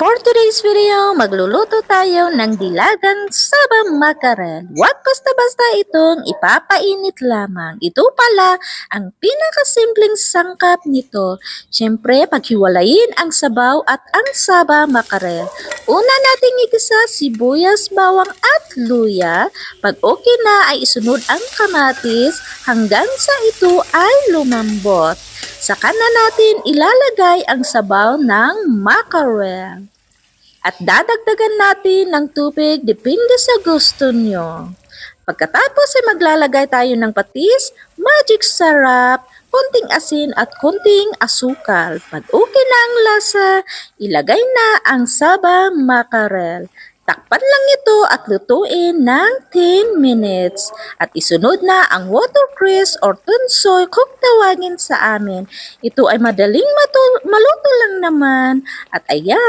For today's video, magluluto tayo ng dilagang saba makarel. Huwag basta-basta itong ipapainit lamang. Ito pala ang pinakasimpleng sangkap nito. Siyempre, paghiwalayin ang sabaw at ang saba makarel. Una nating igisa sibuyas, bawang at luya. Pag okay na ay isunod ang kamatis hanggang sa ito ay lumambot. Saka na natin ilalagay ang sabaw ng mackerel. At dadagdagan natin ng tubig depende sa gusto nyo. Pagkatapos ay maglalagay tayo ng patis, magic sarap, konting asin at konting asukal. Pag okay na ang lasa, ilagay na ang saba mackerel. Takpan lang ito at lutuin ng 10 minutes. At isunod na ang watercress or tunsoy kung tawagin sa amin. Ito ay madaling maluto lang naman. At ayan,